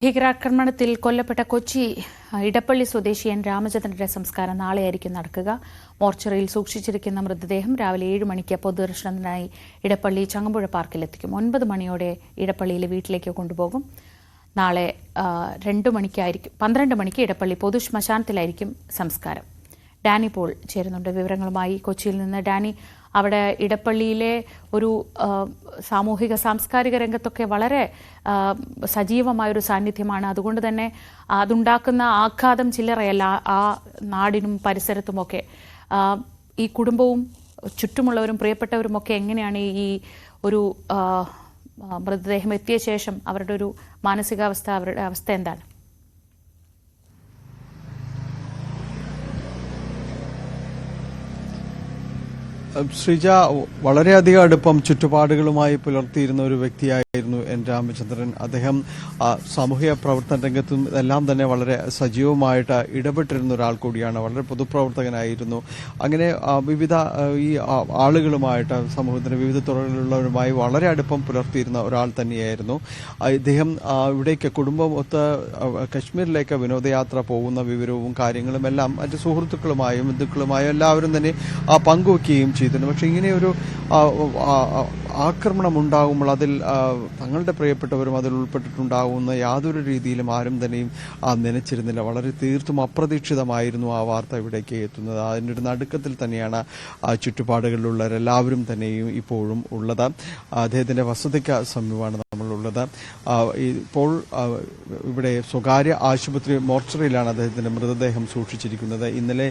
ഭീകരാക്രമണത്തിൽ കൊല്ലപ്പെട്ട കൊച്ചി ഇടപ്പള്ളി സ്വദേശിയൻ രാമചന്ദ്രന്റെ സംസ്കാരം നാളെയായിരിക്കും നടക്കുക. മോർച്ചറിയിൽ സൂക്ഷിച്ചിരിക്കുന്ന മൃതദേഹം രാവിലെ ഏഴ് മണിക്ക് പൊതുദർശനത്തിനായി ഇടപ്പള്ളി ചങ്ങമ്പുഴ പാർക്കിലെത്തിക്കും ഒൻപത് മണിയോടെ ഇടപ്പള്ളിയിലെ വീട്ടിലേക്ക് കൊണ്ടുപോകും. നാളെ രണ്ട് മണിക്കായിരിക്കും പന്ത്രണ്ട് മണിക്ക് ഇടപ്പള്ളി പൊതു ശ്മശാനത്തിലായിരിക്കും സംസ്കാരം. ഡാനി പോൾ ചേരുന്നുണ്ട്. വിവരങ്ങളുമായി കൊച്ചിയിൽ നിന്ന് ഡാനി അവിടെ ഇടപ്പള്ളിയിലെ ഒരു സാമൂഹിക സാംസ്കാരിക രംഗത്തൊക്കെ വളരെ സജീവമായ ഒരു സാന്നിധ്യമാണ്. അതുകൊണ്ട് തന്നെ അതുണ്ടാക്കുന്ന ആഘാതം ചില്ലറയല്ല ആ നാടിനും പരിസരത്തുമൊക്കെ. ഈ കുടുംബവും ചുറ്റുമുള്ളവരും പ്രിയപ്പെട്ടവരുമൊക്കെ എങ്ങനെയാണ് ഈ ഒരു മൃതദേഹം എത്തിയ ശേഷം അവരുടെ ഒരു മാനസികാവസ്ഥ അവരുടെ അവസ്ഥ എന്താണ്? ശ്രീജ വളരെയധികം അടുപ്പം ചുറ്റുപാടുകളുമായി പുലർത്തിയിരുന്ന ഒരു വ്യക്തിയായിരുന്നു എൻ രാമചന്ദ്രൻ. അദ്ദേഹം ആ, സാമൂഹിക പ്രവർത്തന രംഗത്തും എല്ലാം തന്നെ വളരെ സജീവമായിട്ട് ഇടപെട്ടിരുന്ന ഒരാൾ കൂടിയാണ്. വളരെ പൊതുപ്രവർത്തകനായിരുന്നു. അങ്ങനെ വിവിധ ഈ ആളുകളുമായിട്ട് സമൂഹത്തിന്റെ വിവിധ തുറകളിലുള്ളവരുമായി വളരെ അടുപ്പം പുലർത്തിയിരുന്ന ഒരാൾ തന്നെയായിരുന്നു. ഇദ്ദേഹം ഇവിടേക്ക് കുടുംബം ഒത്ത് കശ്മീരിലേക്ക് വിനോദയാത്ര പോകുന്ന വിവരവും കാര്യങ്ങളും എല്ലാം മറ്റ് സുഹൃത്തുക്കളുമായും ബന്ധുക്കളുമായും എല്ലാവരും തന്നെ ആ, പങ്കുവെക്കുകയും ചെയ്തിരുന്നു പക്ഷെ ഇങ്ങനെയൊരു ആ, ആ, ആ, ആക്രമണം ഉണ്ടാകുമ്പോൾ അതിൽ തങ്ങളുടെ പ്രിയപ്പെട്ടവരും അതിൽ ഉൾപ്പെട്ടിട്ടുണ്ടാകുന്ന യാതൊരു രീതിയിലും ആരും തന്നെയും നനച്ചിരുന്നില്ല. വളരെ തീർത്തും അപ്രതീക്ഷിതമായിരുന്നു ആ വാർത്ത ഇവിടേക്ക് എത്തുന്നത്. അതിന്റെ ഒരു നടുക്കത്തിൽ തന്നെയാണ് ചുറ്റുപാടുകളിലുള്ളവരെല്ലാവരും തന്നെയും ഇപ്പോഴും ഉള്ളത്. അദ്ദേഹത്തിന്റെ വസതിക്ക് സമീപമാണ് നമ്മളുള്ളത്. ഇപ്പോൾ ഇവിടെ സ്വകാര്യ ആശുപത്രി മോർച്ചറിയിലാണ് അദ്ദേഹത്തിന്റെ മൃതദേഹം സൂക്ഷിച്ചിരിക്കുന്നത്. ഇന്നലെ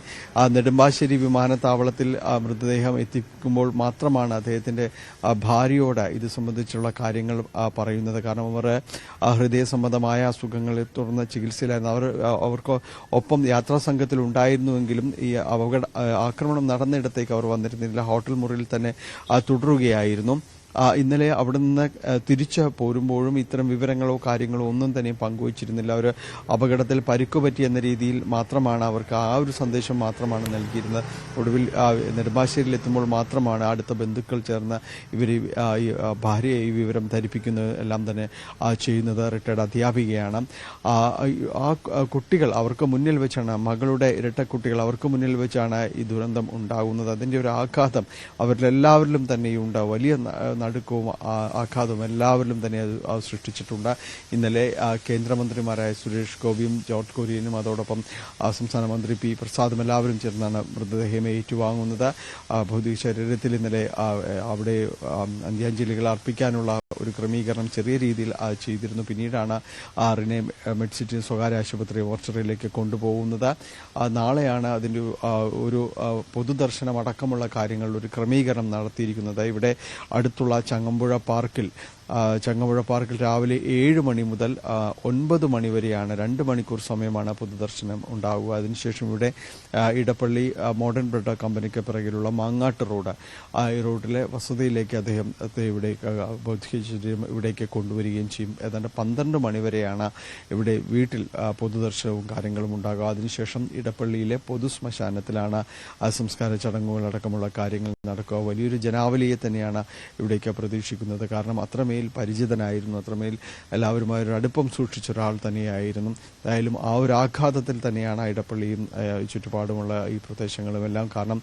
നെടുമ്പാശ്ശേരി വിമാനത്താവളത്തിൽ മൃതദേഹം എത്തിക്കുമ്പോൾ മാത്രമാണ് അദ്ദേഹത്തിന്റെ ആ, ഭാര്യയോട് ഇത് സംബന്ധിച്ചുള്ള കാര്യങ്ങൾ പറയുന്നത്. കാരണം അവർ ഹൃദയ സംബന്ധമായ അസുഖങ്ങളെ തുടർന്ന് ചികിത്സയിലായിരുന്നു. അവർ അവർക്ക് ഒപ്പം യാത്രാ സംഘത്തിൽ ഉണ്ടായിരുന്നുവെങ്കിലും ഈ അപകട ആക്രമണം നടന്നിടത്തേക്ക് അവർ വന്നിരുന്നില്ല. ഹോട്ടൽ മുറിയിൽ തന്നെ തുടരുകയായിരുന്നു. ഇന്നലെ അവിടെ നിന്ന് തിരിച്ചു പോരുമ്പോഴും ഇത്തരം വിവരങ്ങളോ കാര്യങ്ങളോ ഒന്നും തന്നെ പങ്കുവച്ചിരുന്നില്ല. അവർ അപകടത്തിൽ പരിക്കു പറ്റി എന്ന രീതിയിൽ മാത്രമാണ് അവർക്ക് ആ ഒരു സന്ദേശം മാത്രമാണ് നൽകിയിരുന്നത്. ഒടുവിൽ നെടുമ്പാശ്ശേരിയിൽ എത്തുമ്പോൾ മാത്രമാണ് അടുത്ത ബന്ധുക്കൾ ചേർന്ന് ഇവർ ഭാര്യയെ ഈ വിവരം ധരിപ്പിക്കുന്നത് എല്ലാം തന്നെ ചെയ്യുന്നത് റിട്ടയർഡ് അധ്യാപികയാണ്. ആ, കുട്ടികൾ അവർക്ക് മുന്നിൽ വെച്ചാണ് മകളുടെ ഇരട്ടക്കുട്ടികൾ അവർക്ക് മുന്നിൽ വെച്ചാണ് ഈ ദുരന്തം ഉണ്ടാകുന്നത്. അതിന്റെ ഒരു ആഘാതം അവരിലെല്ലാവരിലും തന്നെയുണ്ട്. വലിയ നടുക്കവും ആഘാതവും എല്ലാവരിലും തന്നെ അത് സൃഷ്ടിച്ചിട്ടുണ്ട്. ഇന്നലെ കേന്ദ്രമന്ത്രിമാരായ സുരേഷ് ഗോപിയും ജോർജ് കുര്യനും അതോടൊപ്പം സംസ്ഥാന മന്ത്രി പി പ്രസാദും എല്ലാവരും ചേർന്നാണ് മൃതദേഹം ഏറ്റുവാങ്ങുന്നത്. ഭൗതിക ശരീരത്തിൽ ഇന്നലെ അവിടെ അന്ത്യാഞ്ജലികൾ അർപ്പിക്കാനുള്ള ഒരു ക്രമീകരണം ചെറിയ രീതിയിൽ ചെയ്തിരുന്നു. പിന്നീടാണ് ആറിനെ മെഡ്സിറ്റി സ്വകാര്യ ആശുപത്രി മോർച്ചറിയിലേക്ക് കൊണ്ടുപോകുന്നത്. നാളെയാണ് അതിന്റെ ഒരു, പൊതുദർശനം അടക്കമുള്ള കാര്യങ്ങളിൽ ഒരു ക്രമീകരണം നടത്തിയിരിക്കുന്നത്. ഇവിടെ അടുത്തുള്ള ചങ്ങമ്പുഴ പാർക്കിൽ ചങ്ങമ്പുഴ പാർക്കിൽ രാവിലെ ഏഴ് മണി മുതൽ ഒൻപത് മണി വരെയാണ് രണ്ട് മണിക്കൂർ സമയമാണ് പൊതുദർശനം ഉണ്ടാവുക. അതിനുശേഷം ഇവിടെ ഇടപ്പള്ളി മോഡേൺ ബ്രെഡ് കമ്പനിക്ക് പിറകിലുള്ള മാങ്ങാട്ട് റോഡ് ഈ റോഡിലെ വസതിയിലേക്ക് അദ്ദേഹം ഇവിടെ ഇവിടേക്ക് കൊണ്ടുവരികയും ചെയ്യും. ഏതാണ്ട് പന്ത്രണ്ട് മണി വരെയാണ് ഇവിടെ വീട്ടിൽ പൊതുദർശനവും കാര്യങ്ങളും ഉണ്ടാകുക. അതിനുശേഷം ഇടപ്പള്ളിയിലെ പൊതു ശ്മശാനത്തിലാണ് സംസ്കാര ചടങ്ങുകളടക്കമുള്ള കാര്യങ്ങൾ നടക്കുക. വലിയൊരു ജനാവലിയെ തന്നെയാണ് ഇവിടേക്ക് പ്രതീക്ഷിക്കുന്നത്. കാരണം അത്രമേൽ പരിചിതനായിരുന്നു അത്രമേൽ എല്ലാവരുമായി ഒരു അടുപ്പം സൂക്ഷിച്ച ഒരാൾ തന്നെയായിരുന്നു. എന്തായാലും ആ ഒരു ആഘാതത്തിൽ തന്നെയാണ് ഇടപ്പള്ളിയും ചുറ്റുപാടുമുള്ള ഈ പ്രദേശങ്ങളും എല്ലാം. കാരണം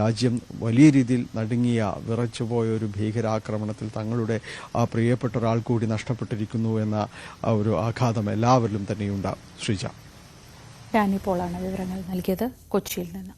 രാജ്യം വലിയ രീതിയിൽ നടുങ്ങിയ വിറച്ചുപോയ ഒരു ഭീകരാക്രമണത്തിൽ തങ്ങളുടെ പ്രിയപ്പെട്ട ഒരാൾ കൂടി നഷ്ടപ്പെട്ടിരിക്കുന്നു എന്ന ഒരു ആഘാതം എല്ലാവരിലും തന്നെയുണ്ടാകും ശ്രീജ. ഡാനി വിവരങ്ങൾ നൽകിയത്. കൊച്ചിയിൽ നിന്ന്.